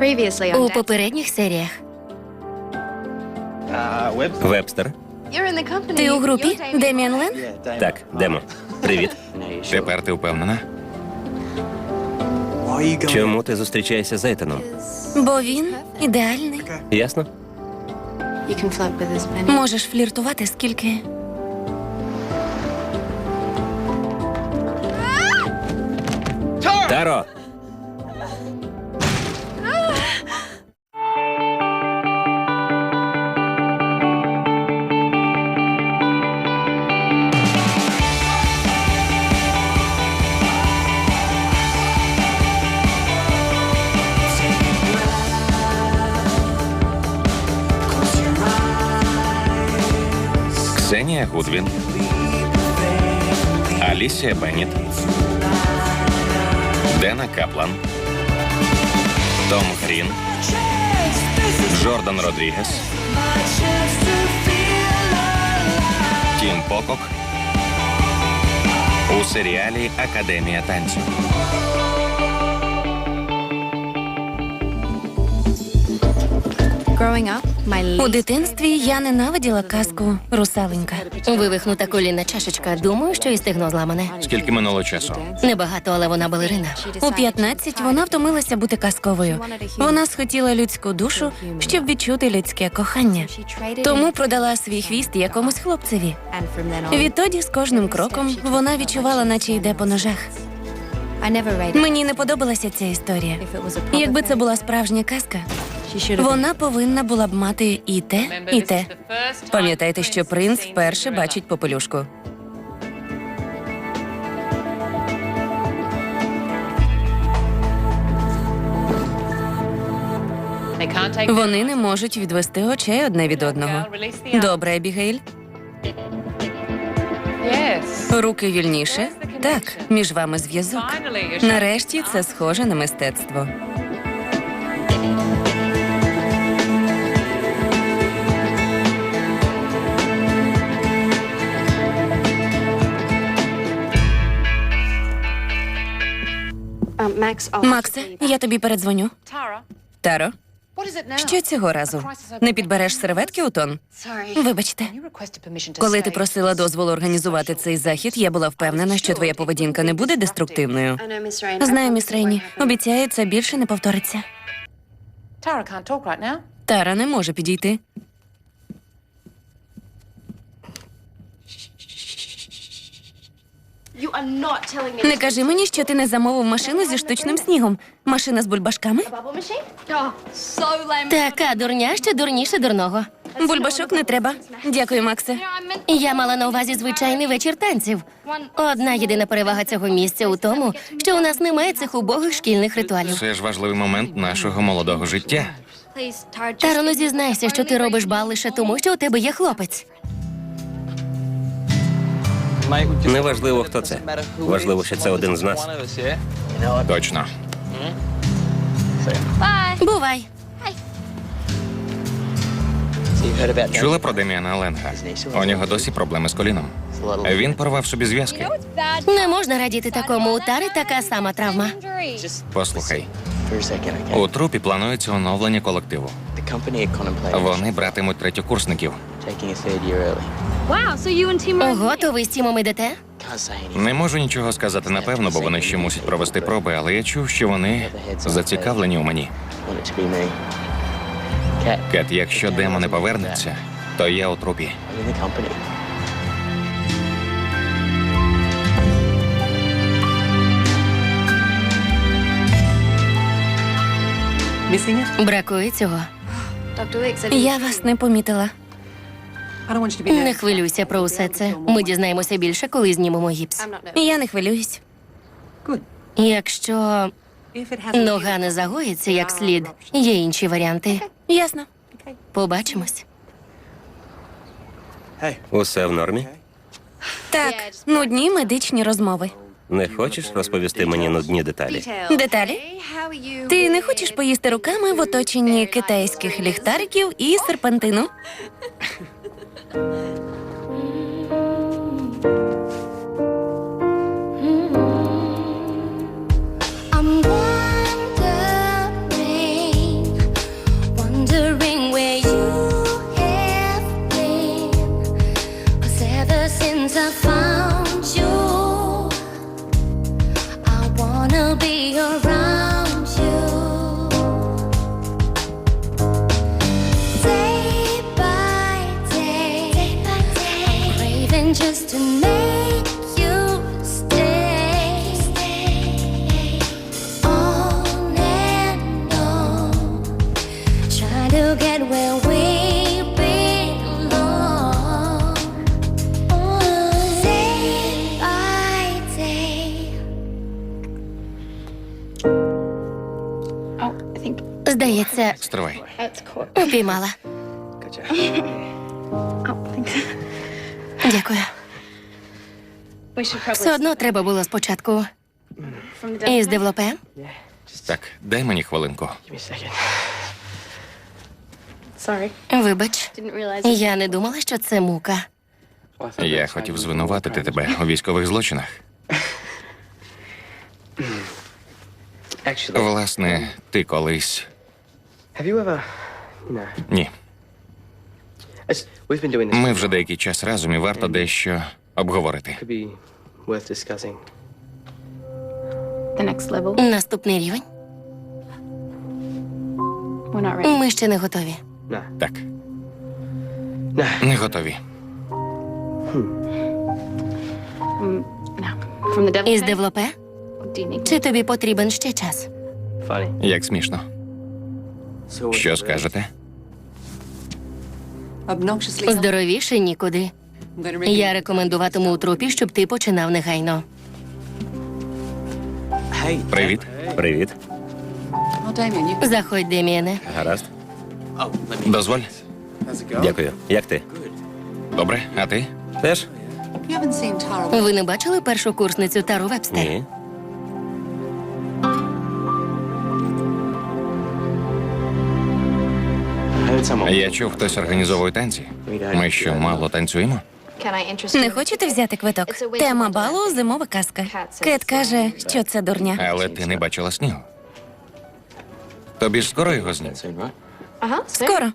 Previously on У попередніх серіях. Вебстер. You're in the company. Ти у групі? Деміан Лен? Так, Демо. Привіт. Тепер ти впевнена? Чому ти зустрічаєшся з Ейтаном? Бо він ідеальний. Ясно? Можеш фліртувати скільки. Таро! Ксенія Гудвін. Алісія Бенніт. Дена Каплан. Том Грін. Джордан Родрігес. Тім Покок. У серіалі Академія танцю. Growing up, my У дитинстві я ненавиділа казку Русаленька. Вивихнута колінна чашечка. Думаю, що і стегно зламане. Скільки минуло часу? Небагато, але вона балерина. У 15 вона втомилася бути казковою. Вона схотіла людську душу, щоб відчути людське кохання. Тому продала свій хвіст якомусь хлопцеві. Відтоді з кожним кроком вона відчувала, наче йде по ножах. Мені не подобалася ця історія. Якби це була справжня казка. Вона повинна була б мати і те, і те. Пам'ятайте, що принц вперше бачить попелюшку. Вони не можуть відвести очей одне від одного. Добре, Ебігейль. Руки вільніше. Так, між вами зв'язок. Нарешті це схоже на мистецтво. Максе, я тобі передзвоню. Таро, Що цього разу? Не підбереш серветки у тон? Вибачте. Коли ти просила дозволу організувати цей захід, я була впевнена, що твоя поведінка не буде деструктивною. Знаю, міс Рейні, обіцяю, це більше не повториться. Тара не може підійти. You are not telling me Не кажи мені, що ти не замовив машину зі штучним снігом. Машина з бульбашками? Така дурня, що дурніше дурного. Бульбашок не треба. Дякую, Максе. Я мала на увазі звичайний вечір танців. Одна єдина перевага цього місця у тому, що у нас немає цих убогих шкільних ритуалів. Це ж важливий момент нашого молодого життя. Please, Tara, just Таро, ну зізнайся, що ти робиш бал лише тому, що у тебе є хлопець. Неважливо, хто це. Важливо, що це один з нас. Точно. Бувай. Чула про Деміана Ленга? У нього досі проблеми з коліном. Він порвав собі зв'язки. Не можна радіти такому. У Тари така сама травма. Послухай, у трупі планується оновлення колективу. Вони братимуть третьокурсників. Ого, то ви з Тімом anything. Не можу нічого сказати напевно, бо вони ще мусять провести проби, але я чув, що вони зацікавлені у мені. Кет, якщо Демо не повернеться, то я у трупі. Бракує цього. Я вас не помітила. I don't want you to be Не хвилюйся про усе це. Ми дізнаємося більше, коли знімемо гіпс. Я не хвилююсь. Good. Якщо If it hasn't нога не загоїться як слід, є інші варіанти. Ясно. Побачимось. Усе в нормі? Так, нудні медичні розмови. Не хочеш розповісти мені нудні деталі? Деталі? Ти не хочеш поїсти руками в оточенні китайських ліхтариків і серпантину? That's упіймала. Oh, thanks. Дякую. We should probably Все одно треба було спочатку from the із девелопе. Так, дай мені хвилинку. Give me a second. Sorry, Вибач, didn't realize. я не думала, що це мука. Я хотів звинуватити тебе у військових злочинах. Actually, Власне, ти колись. have you ever, you know, Ні. we've been doing this. Ми вже деякий час разом і варто дещо обговорити. Could be worth discussing. The next level. Наступний рівень. We're not ready. Ми ще не готові. No, Так, no. не готові. From the Із девелопе? Чи тобі потрібен ще час? Funny. Як смішно. Що скажете? Здоровіше нікуди. Я рекомендуватиму у трупі, щоб ти починав негайно. Привіт. Привіт. Заходь, Деміане. Гаразд. Дозволь. Дякую. Як ти? Добре, а ти? Теж? Ви не бачили першу курсницю Тару Вебстер? Ні. Я чув, хтось організовує танці. Ми що, мало танцюємо? Не хочете взяти квиток? Тема балу зимова казка. Кет каже, що це дурня. Але ти не бачила снігу. Тобі ж скоро його знімуть. Скоро.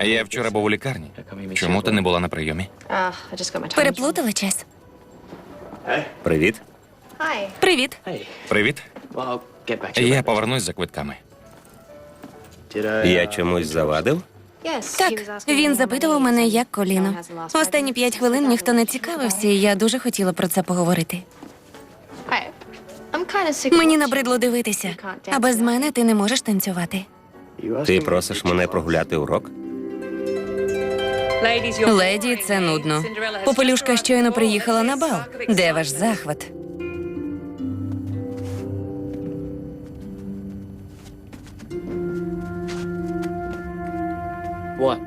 Я вчора був у лікарні. Чому ти не була на прийомі? Time. Переплутали час. Привіт. Привіт. Привіт. Я повернусь за квитками. Я чомусь завадив? Так, він запитував мене, як коліно. Останні п'ять хвилин ніхто не цікавився, і я дуже хотіла про це поговорити. Мені набридло дивитися, а без мене ти не можеш танцювати. Ти просиш мене прогуляти урок? Леді, це нудно. Попелюшка щойно приїхала на бал. Де ваш захват?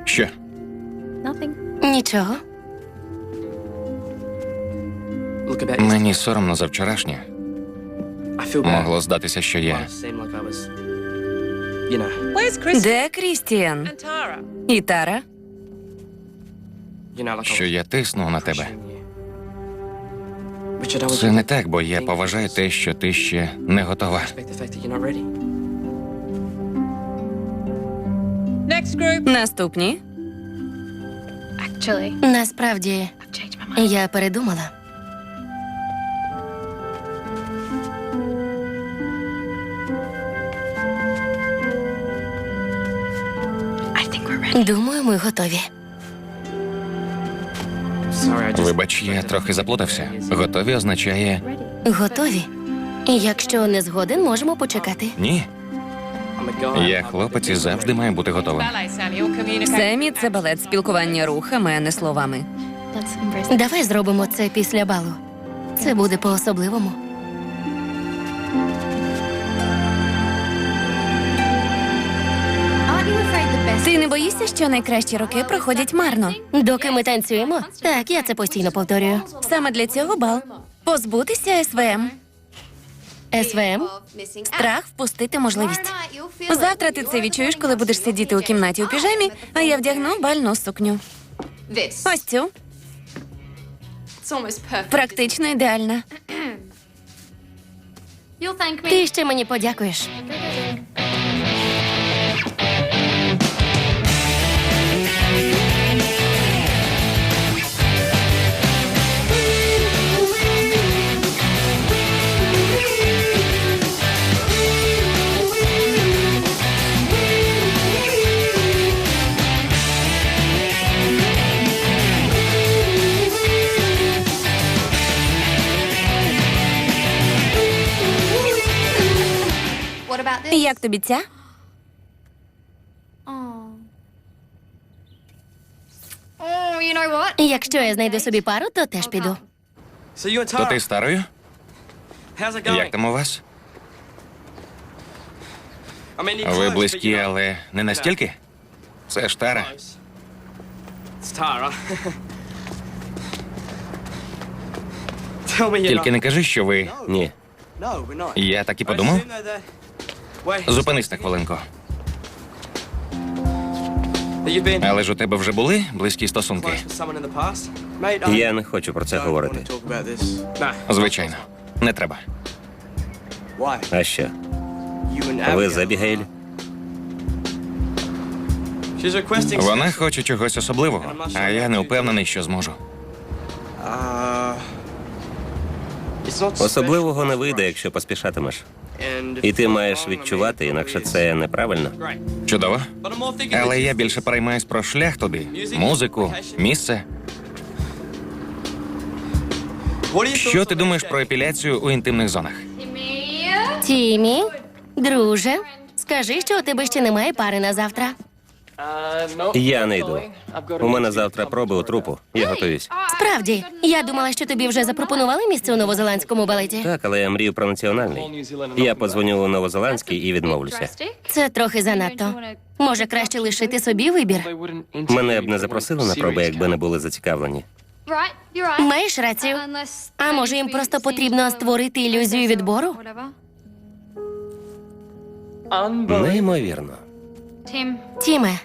Що? Nothing. Нічого. Мені соромно за вчорашнє. I feel bad. Могло здатися, що я. It seemed like I was. You know. Де Крістіан? І Тара? You know, like I Що я тисну на тебе. pushing you. Richard, I was. Це не так, бо я поважаю те, що ти ще не готова. Наступні. Actually, Насправді, I've changed my mind. я передумала. I think we're ready. Думаю, ми готові. Sorry, I. Вибач, я трохи заплутався. Готові означає Готові. Якщо не згоден, можемо почекати. ні. Я хлопець і завжди маю бути готовим. Семі це балет спілкування рухами, а не словами. Давай зробимо це після балу. Це буде по-особливому. Ти не боїшся, що найкращі роки проходять марно? Доки ми танцюємо? Так, я це постійно повторюю. Саме для цього бал. Позбутися СВМ. СВМ страх впустити можливість. Завтра ти це відчуєш, коли будеш сидіти у кімнаті у піжамі, а я вдягну бальну сукню. Ось цю практично ідеальна. Ти ще мені подякуєш. Як тобі ця? Oh. Oh, you know what? Якщо я знайду собі пару, то теж піду. То ти старою? Як там у вас? Ви близькі, але не настільки? Це ж Тара. Тільки не кажи, що ви. Ні. Я так і подумав. Зупинись на хвилинку. Але ж у тебе вже були близькі стосунки? Я не хочу про це говорити. Звичайно, не треба. А що? Ви з Ебігейль? Вона хоче чогось особливого, а я не впевнений, що зможу. Особливого не вийде, якщо поспішатимеш. І ти маєш відчувати, інакше це неправильно. Чудово. Але я більше переймаюсь про шлях туди, музику, місце. Що ти думаєш про епіляцію у інтимних зонах? Тімі, друже, скажи, що у тебе ще немає пари на завтра. Я не йду. У мене завтра проби у трупу. Я готуюсь. Справді, я думала, що тобі вже запропонували місце у новозеландському балеті. Так, але я мрію про національний. Я подзвоню у новозеландський і відмовлюся. Це трохи занадто. Може, краще лишити собі вибір. Мене б не запросили на проби, якби не були зацікавлені. Маєш рацію. А може, їм просто потрібно створити ілюзію відбору? Неймовірно. Tim, Тіме,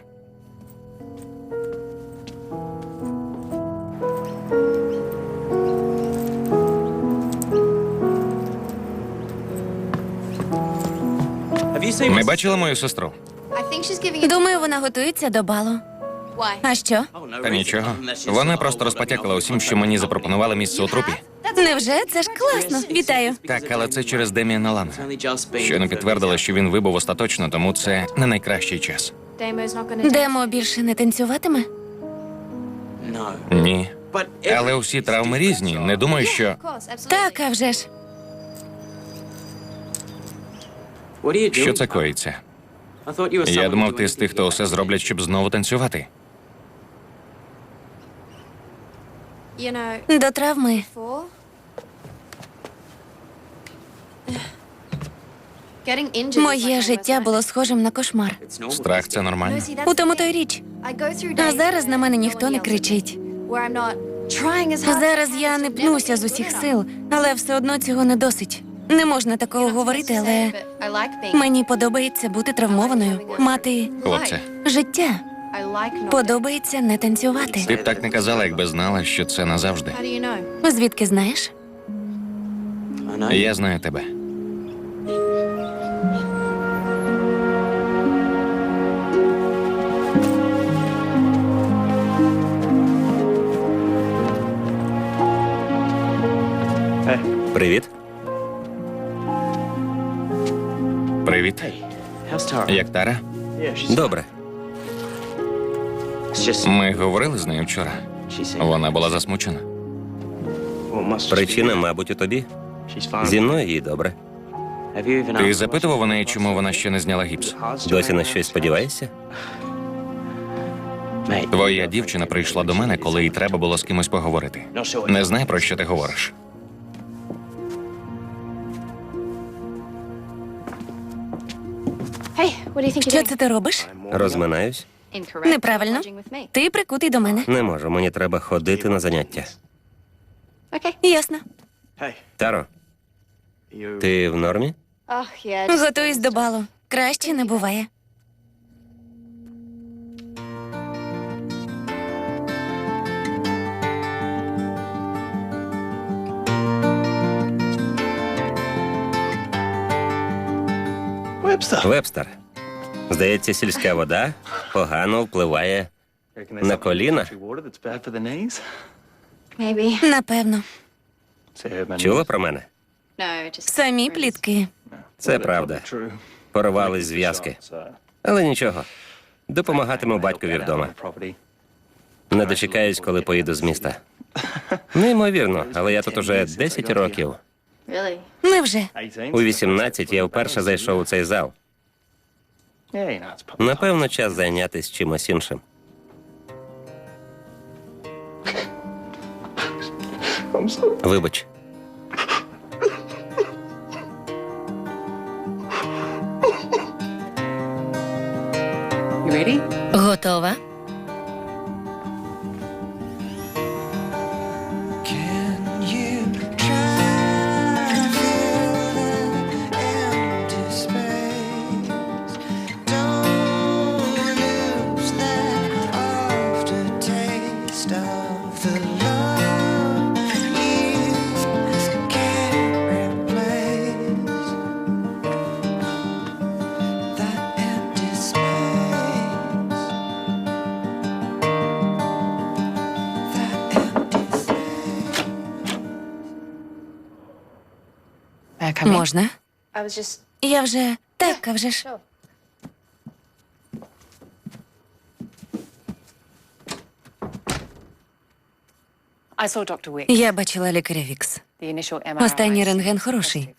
Have you seen Ми бачили мою сестру. I think she's giving it. Думаю, вона готується до балу. А що? Та нічого. Вона просто "Oh, розпотякала усім, що мені запропонували місце у трупі. Невже? Це ж класно. Вітаю. Так, але це через Деміана Лана. Щойно підтвердила, що він вибув остаточно, тому це не найкращий час. Демо більше не танцюватиме? Ні. Але усі травми різні. Не думаю, що. Так, а вже ж. Що це коїться? Я думав, ти з тих, хто усе зроблять, щоб знову танцювати. До травми. Моє життя було схожим на кошмар. Страх це нормально. У тому the то й річ. А зараз на мене ніхто не кричить. Зараз я не пнуся з усіх сил, але все одно цього не досить. Не можна такого говорити, але мені подобається бути травмованою, мати Хлопце, життя. Подобається не танцювати. ти б так не казала, якби знала, що це назавжди. Звідки знаєш? Я знаю тебе. Привіт. Привіт. Як Тара? Добре. Ми говорили з нею вчора. Вона була засмучена. Причина, мабуть, у тобі. Зі мною їй добре. Ти запитував у неї, чому вона ще не зняла гіпс? Досі на щось сподіваєшся? Твоя дівчина прийшла до мене, коли їй треба було з кимось поговорити. Не знаю, про що ти говориш. Що це ти робиш? Розминаюсь. Неправильно. Ти прикутий до мене. Не можу, мені треба ходити на заняття. Ясно. Таро, ти в нормі? Готуюсь до балу. Краще не буває. Вебстер. Здається, сільська вода погано впливає на коліна. Напевно. Чула про мене? Самі плітки. Це правда. Порвались зв'язки. Але нічого. Допомагатиму батькові вдома. Не дочекаюсь, коли поїду з міста. Неймовірно, але я тут уже 10 років. Невже? У 18 я вперше зайшов у цей зал. Напевно, час зайнятися чимось іншим. Вибач, Готова? Можна? I was just. Я вже так, а вже ж. Sure. I saw Dr. Wick. Я бачила лікаря Вікс. The initial MRI Останній seemed рентген хороший.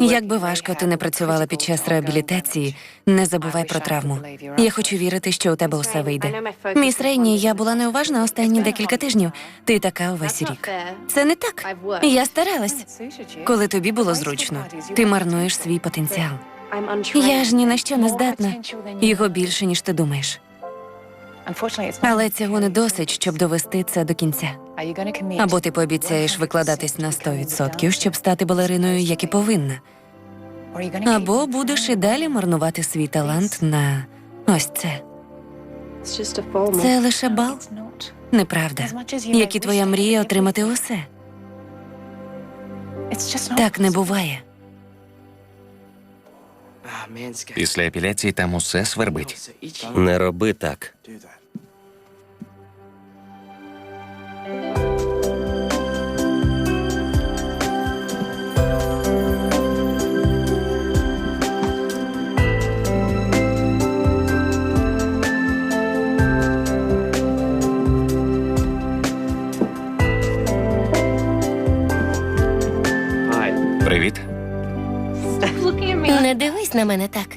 Як би важко ти не працювала під час реабілітації, не забувай про травму. Я хочу вірити, що у тебе усе вийде. Міс Рейні, я була неуважна останні декілька тижнів. Ти така увесь рік. Це не так. Я старалась. Коли тобі було зручно, ти марнуєш свій потенціал. Я ж ні на що не здатна. Його більше, ніж ти думаєш. Unfortunately, it's not. Але цього не досить, щоб довести це до кінця. Are you going to commit? Або ти пообіцяєш викладатись на 100%, щоб стати балериною, як і повинна. Або будеш і далі марнувати свій талант на ось це. It's just a formal. Це лише бал. Неправда. As much as you may Як і твоя мрія отримати усе. It's just not Так не буває. Після епіляції там усе свербить. не роби так. На мене так.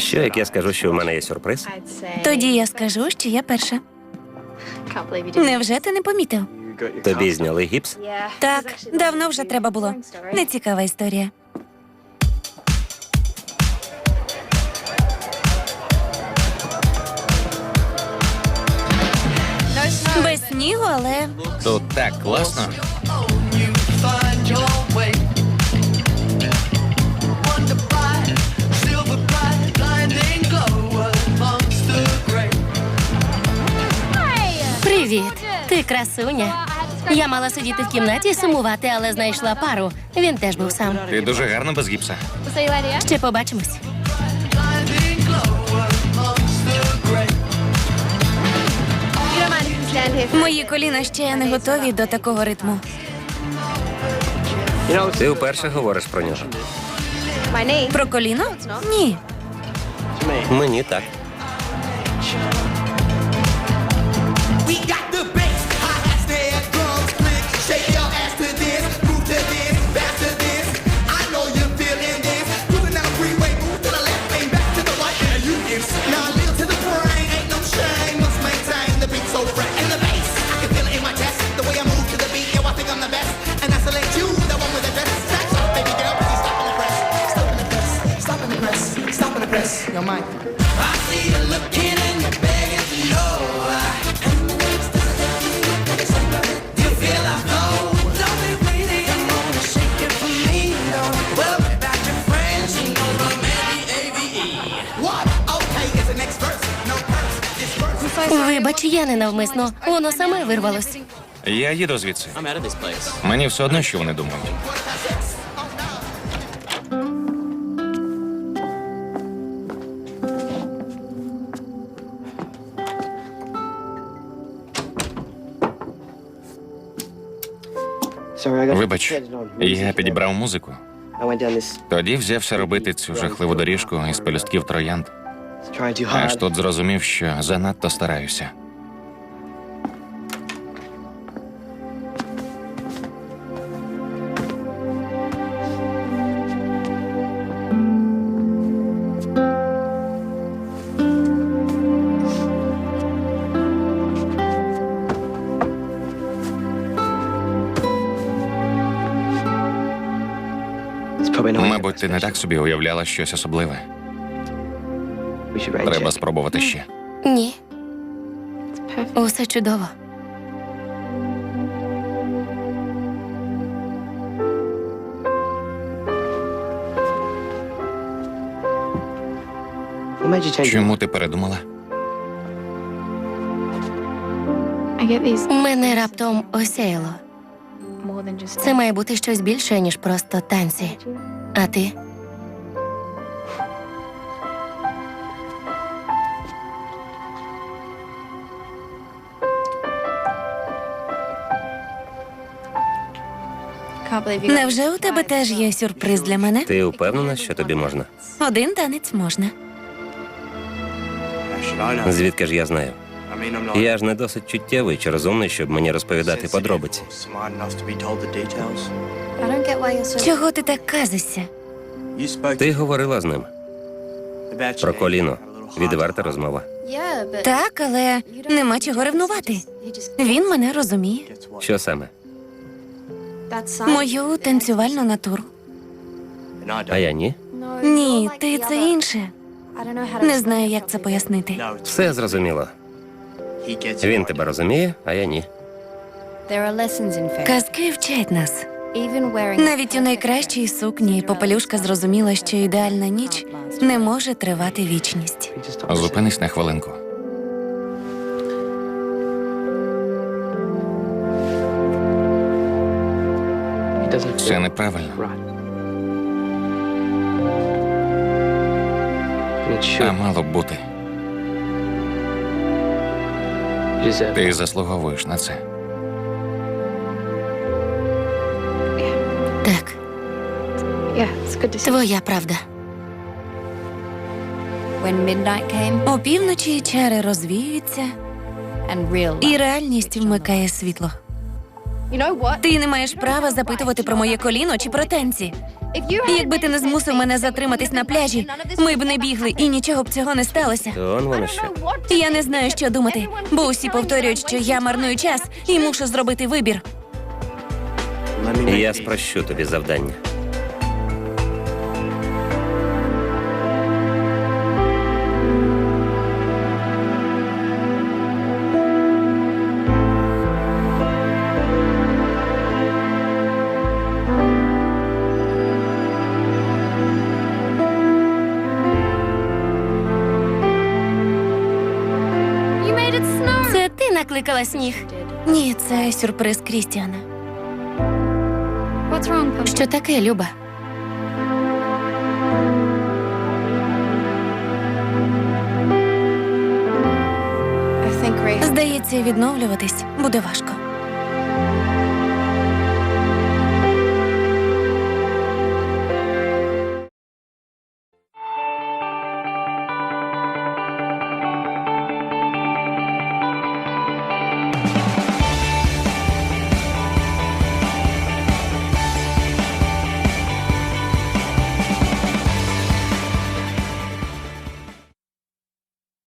Що як я скажу, що в мене є сюрприз? Тоді я скажу, що я перша. Невже ти не помітив? Тобі зняли гіпс? Так, давно вже треба було. Нецікава історія. Без снігу, але Тут так класно. Привіт. Ти красуня. Я мала сидіти в кімнаті і сумувати, але знайшла пару. Він теж був сам. Ти дуже гарно без гіпса. Ще побачимось. Мої коліна ще не готові до такого ритму. Ти вперше говориш про нього. Про коліно? Ні. Мені так. Verse. Вибач, я не навмисно. Воно саме вирвалось. Я їду звідси. Мені все одно, що вони думають. Вибач, я підібрав музику. Тоді взявся робити цю жахливу доріжку із пелюстків троянд. Аж тут зрозумів, що занадто стараюся. Ти не так собі уявляла щось особливе. Треба спробувати ще. Ні, усе чудово. Чому ти передумала? Мене раптом осяяло. Це має бути щось більше, ніж просто танці. А ти? Невже у тебе теж є сюрприз для мене? Ти впевнена, що тобі можна? Один танець можна. Звідки ж я знаю? Я ж не досить чуттєвий чи розумний, щоб мені розповідати подробиці. Чого ти так казишся? Ти говорила з ним про коліно. Відверта розмова. Так, але нема чого ревнувати. Він мене розуміє. Що саме? Мою танцювальну натуру. А я ні? Ні, ти це інше. Не знаю, як це пояснити. Все зрозуміло. Він тебе розуміє, а я ні. Казки вчать нас. Even wearing Навіть у найкращій сукні попелюшка зрозуміла, що ідеальна ніч не може тривати вічність. Зупинись на хвилинку. Це неправильно. А мало б бути. Ти заслуговуєш на це. Так, Yeah, it's good to see. твоя правда. when midnight came Опівночі чари розвіюються, і реальність вмикає світло. You know what? Ти не маєш права запитувати про моє коліно чи про танці. Якби ти не змусив мене затриматись на пляжі, ми б не бігли і нічого б цього не сталося. То он воно що. Я не знаю, що думати, бо усі повторюють, що я марную час і мушу зробити вибір. Я спрощу тобі завдання. You made it snow. Це ти накликала сніг. Ні, це сюрприз Крістіана. Що таке, Люба? Здається, відновлюватись буде важко.